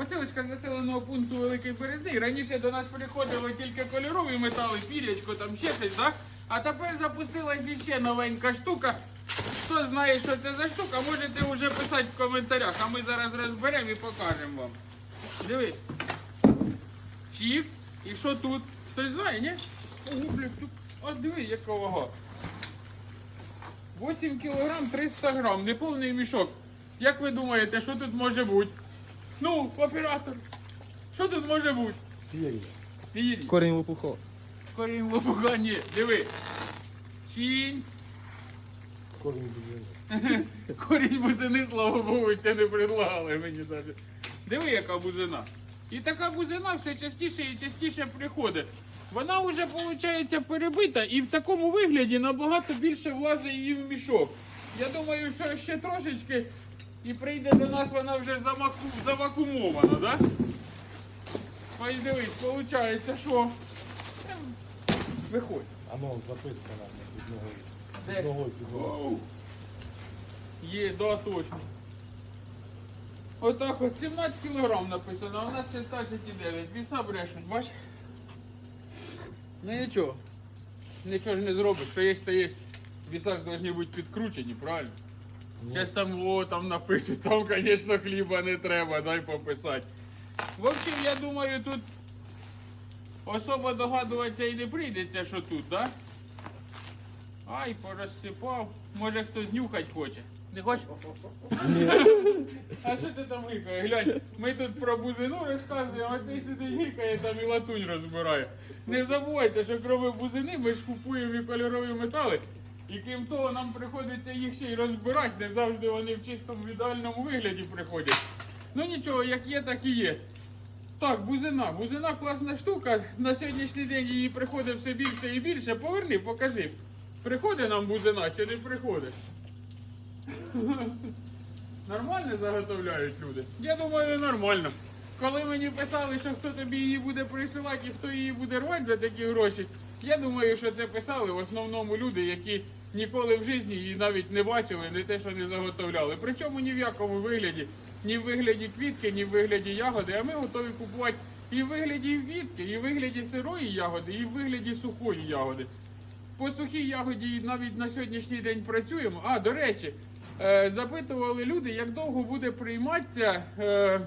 Посилочка з населеного пункту Великий Березний. Раніше до нас приходили тільки кольорові метали, пірячко, там ще щось, так? А тепер запустилася ще новенька штука. Хто знає, що це за штука, можете вже писати в коментарях, а ми зараз розберемо і покажемо вам. Дивись. Чікс. І що тут? Хтось знає, ні? Блядь, тут. От диви, яка вага. 8 кілограм 300 грам, неповний мішок. Як ви думаєте, що тут може бути? Ну, оператор. Що тут може бути? Вірі. Корінь лопуха. Корінь лопуха, ні. Диви. Чінь. Корінь бузини. Корінь бузини, слава Богу, ще не предлагали мені навіть. Диви, яка бузина. І така бузина все частіше і частіше приходить. Вона вже, виходить, перебита і в такому вигляді набагато більше влазить її в мішок. Я думаю, що ще трошечки і прийде до нас вона вже замаку... завакумована? Да? Ось дивись, виходить, що. Виходь. А ну, записка нам під ногою. Під ногою, під ногою. Є, да, точно. Отак от 17 кілограм написано, а у нас 16,9. Віса брешуть, бач? Ну нічого. Нічого ж не зробиш, що є, то є. Віса ж повинні бути підкручені, правильно? Зараз там, о, там напишуть, там, звісно, хліба не треба, дай пописати. В общем, я думаю, тут особо догадуватися і не прийдеться, що тут, так? Да? Ай, порозсипав. Може хтось нюхать хоче. Не хоче? А що ти там гикає? Глянь, ми тут про бузину розказуємо, а цей сидить гикає там і латунь розбирає. Не забувайте, що крім бузини ми ж купуємо і кольорові метали. І крім того, нам приходиться їх ще й розбирати. Не завжди вони в чистому ідеальному вигляді приходять. Ну нічого, як є, так і є. Так, бузина. Бузина класна штука. На сьогоднішній день її приходить все більше і більше. Поверни, покажи. Приходить нам бузина чи не приходить? Нормально заготовляють люди? Я думаю, нормально. Коли мені писали, що хто тобі її буде присилати і хто її буде рвати за такі гроші, я думаю, що це писали в основному люди, які ніколи в житті її навіть не бачили, не те, що не заготовляли. Причому ні в якому вигляді, ні в вигляді квітки, ні в вигляді ягоди, а ми готові купувати і в вигляді квітки, і в вигляді сирої ягоди, і в вигляді сухої ягоди. По сухій ягоді навіть на сьогоднішній день працюємо. А, до речі, е, запитували люди, як довго буде прийматися е,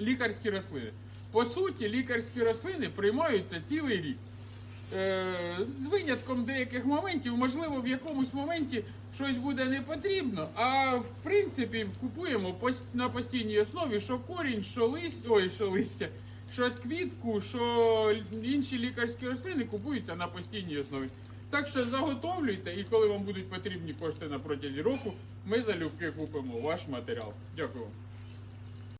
лікарські рослини. По суті, лікарські рослини приймаються цілий рік. Е, з винятком деяких моментів, можливо, в якомусь моменті щось буде не потрібно. А в принципі купуємо на постійній основі, що корінь, що листя, ой, що листя, що квітку, що інші лікарські рослини купуються на постійній основі. Так що заготовлюйте, і коли вам будуть потрібні кошти на протязі року, ми залюбки купимо ваш матеріал. Дякую.